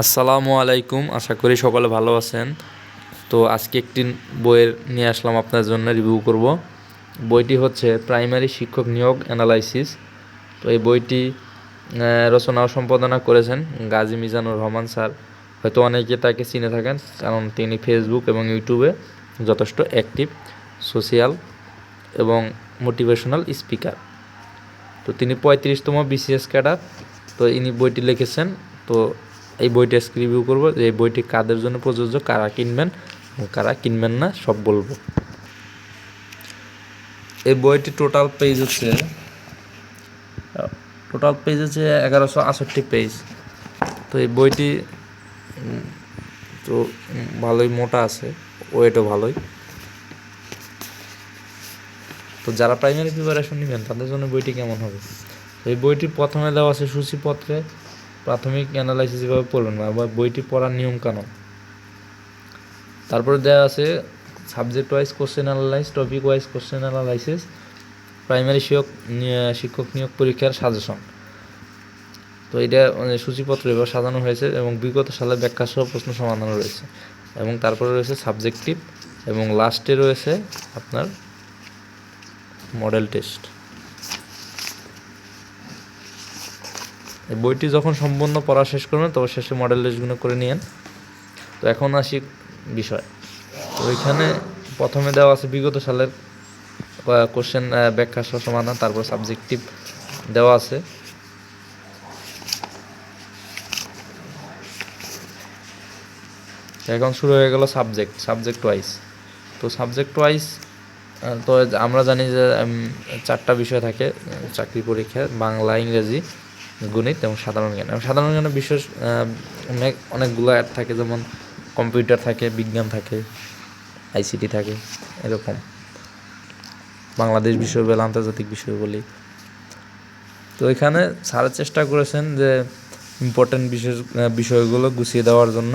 আসসালামু আলাইকুম, আশা করি সকলে ভালো আছেন। তো আজকে একটি বইয়ের নিয়ে আসলাম আপনার জন্য, রিভিউ করব। বইটি হচ্ছে প্রাইমারি শিক্ষক নিয়োগ অ্যানালাইসিস। তো এই বইটি রচনা ও সম্পাদনা করেছেন গাজী মিজানুর রহমান স্যার। হয়তো অনেকে তাকে চিনে থাকেন, কারণ তিনি ফেসবুক এবং ইউটিউবে যথেষ্ট অ্যাক্টিভ, সোশিয়াল এবং মোটিভেশনাল স্পিকার। তো তিনি পঁয়ত্রিশতম বিসিএস ক্যাডার। তো ইনি বইটি লিখেছেন। তো এই বইটি আজকে রিভিউ করব যে এই বইটি কাদের জন্য প্রযোজ্য, কারা কিনবেন কারা কিনবেন না, সব বলব। এই বইটি টোটাল পেজ হচ্ছে টোটাল পেজ হচ্ছে এগারোশো আষট্টি পেজ তো এই বইটি, তো ভালোই মোটা আছে, ওয়েটও ভালোই। তো যারা প্রাইমারি প্রিপারেশন নেবেন, তাদের জন্য বইটি কেমন হবে? এই বইটি প্রথমে দেওয়া আছে সূচিপত্রে প্রাথমিক অ্যানালাইসিস এভাবে পড়বেন না, আবার বইটি পড়ার নিয়ম কানুন। তারপরে দেওয়া আছে subject wise question analyse topic wise question analysis primary শিক্ষক শিক্ষক নিয়োগ পরীক্ষার সাজেশন তো এটা মানে সূচিপত্র এবার সাজানো হয়েছে এবং বিগত সালে ব্যাখ্যা সহ প্রশ্ন সমাধান রয়েছে। এবং তারপরে রয়েছে সাবজেক্টিভ এবং লাস্টে রয়েছে আপনার মডেল টেস্ট বইটি যখন সম্পূর্ণ পড়া শেষ করবেন, তবে শেষে মডেল টেস্টগুলো করে নিয়েন। তো এখন আসি বিষয়। তো ওইখানে প্রথমে দেওয়া আছে বিগত সালের কোশ্চেন ব্যাখ্যা সহ সমাধান, তারপর সাবজেক্টিভ দেওয়া আছে। এখন শুরু হয়ে গেল সাবজেক্ট সাবজেক্ট ওয়াইজ তো সাবজেক্ট ওয়াইজ তো আমরা জানি যে চারটা বিষয় থাকে, চাকরি পরীক্ষায় বাংলা, ইংরেজি। গণিত এবং সাধারণ জ্ঞান। এবং সাধারণ জ্ঞানের বিশেষ অনেক, অনেকগুলো অ্যাড থাকে, যেমন কম্পিউটার থাকে, বিজ্ঞান থাকে আইসিটি থাকে, এরকম। বাংলাদেশ বলে আন্তর্জাতিক বিষয় বলি। তো এখানে স্যারের চেষ্টা করেছেন যে ইম্পর্টেন্ট বিশেষ বিষয়গুলো গুছিয়ে দেওয়ার জন্য।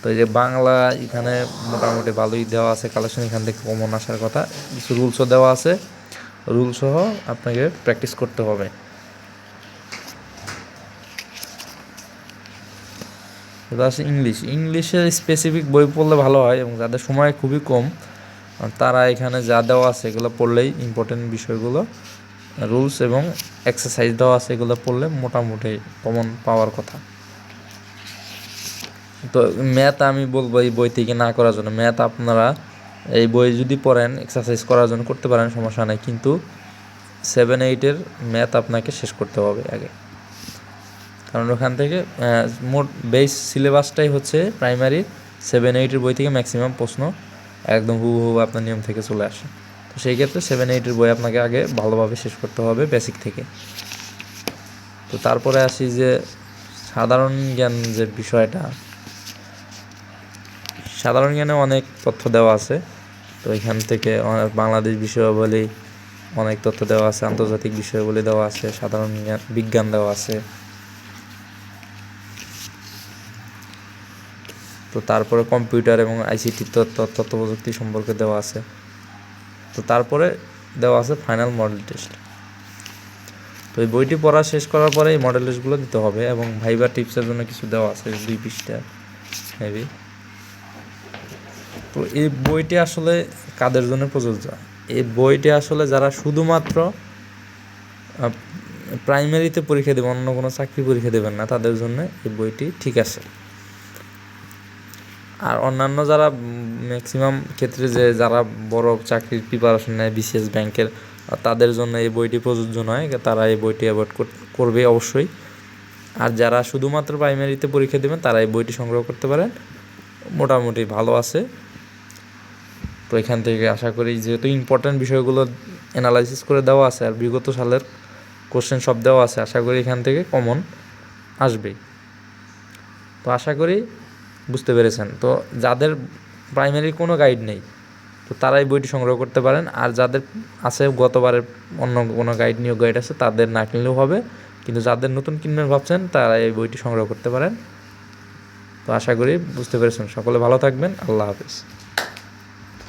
তো এই যে বাংলা এখানে মোটামুটি ভালোই দেওয়া আছে কালেকশন এখান থেকে কমন আসার কথা। কিছু রুলসও দেওয়া আছে। রুলসহ আপনাকে প্র্যাকটিস করতে হবে। এবার আছে ইংলিশ। ইংলিশের স্পেসিফিক বই পড়লে ভালো হয় এবং যাদের সময় খুবই কম তারা এখানে যা দেওয়া আছে এগুলো পড়লেই ইম্পর্টেন্ট বিষয়গুলো রুলস এবং এক্সারসাইজ দেওয়া আছে এগুলো পড়লে মোটামুটি কমন পাওয়ার কথা। তো ম্যাথ আমি বলব এই বই থেকে না করার জন্য। ম্যাথ আপনারা এই বই যদি পড়েন এক্সারসাইজ করার জন্য করতে পারেন, সমস্যা নেই। কিন্তু সেভেন এইটের ম্যাথ আপনাকে শেষ করতে হবে আগে। কারণ ওখান থেকে মোট বেস সিলেবাসটাই হচ্ছে প্রাইমারি সেভেন এইটের বই থেকে ম্যাক্সিমাম প্রশ্ন একদম হুবহু আপনার নিয়ম থেকে চলে আসে। তো সেই ক্ষেত্রে সেভেন এইটের বই আপনাকে আগে ভালোভাবে শেষ করতে হবে বেসিক থেকে। তো তারপরে আসি যে সাধারণ জ্ঞান যে বিষয়টা, সাধারণ জ্ঞানে অনেক তথ্য দেওয়া আছে। তো এখান থেকে বাংলাদেশ বিষয়াবলী অনেক তথ্য দেওয়া আছে, আন্তর্জাতিক বিষয়াবলী দেওয়া আছে, সাধারণ জ্ঞান বিজ্ঞান দেওয়া আছে। তো তারপরে কম্পিউটার এবং আইসিটি তথ্য প্রযুক্তি সম্পর্কে দেওয়া আছে। তো তারপরে দেওয়া আছে ফাইনাল মডেল টেস্ট তো এই বইটি পড়া শেষ করার পরে এই মডেল টেস্টগুলো দিতে হবে এবং ভাইবার টিপসের জন্য কিছু দেওয়া আছে, দুই পৃষ্ঠা হেভি তো এই বইটি আসলে কাদের জন্য প্রযোজ্য? এই বইটি আসলে যারা শুধুমাত্র প্রাইমারিতে পরীক্ষা দেবেন, অন্য কোনো চাকরি পরীক্ষা দেবেন না, তাদের জন্য এই বইটি ঠিক আছে। আর অন্যান্য যারা ম্যাক্সিমাম ক্ষেত্রে যে যারা বড় চাকরির প্রিপারেশন নেয় বিসিএস ব্যাংকের তাদের জন্য এই বইটি প্রযোজ্য নয়। তারা এই বইটি অ্যাভয়েড করবে অবশ্যই। আর যারা শুধুমাত্র প্রাইমারিতে পরীক্ষা দেবেন, তারা এই বইটি সংগ্রহ করতে পারেন। মোটামুটি ভালো আছে। তো এখান থেকে আশা করি যেহেতু ইম্পর্ট্যান্ট বিষয়গুলো অ্যানালাইসিস করে দেওয়া আছে, আর বিগত সালের কোশ্চেন সব দেওয়া আছে, আশা করি এখান থেকে কমন আসবেই। তো আশা করি বুঝতে পেরেছেন। তো যাদের প্রাইমারি কোনো গাইড নেই, তো তারাই বইটি সংগ্রহ করতে পারেন। আর যাদের আছে গতবারের অন্য কোনো গাইড নিয়োগ গাইড আছে, তাদের না কিনলেও হবে। কিন্তু যাদের নতুন কিনবেন ভাবছেন তারা এই বইটি সংগ্রহ করতে পারেন। তো আশা করি বুঝতে পেরেছেন। সকলে ভালো থাকবেন। আল্লাহ হাফিজ।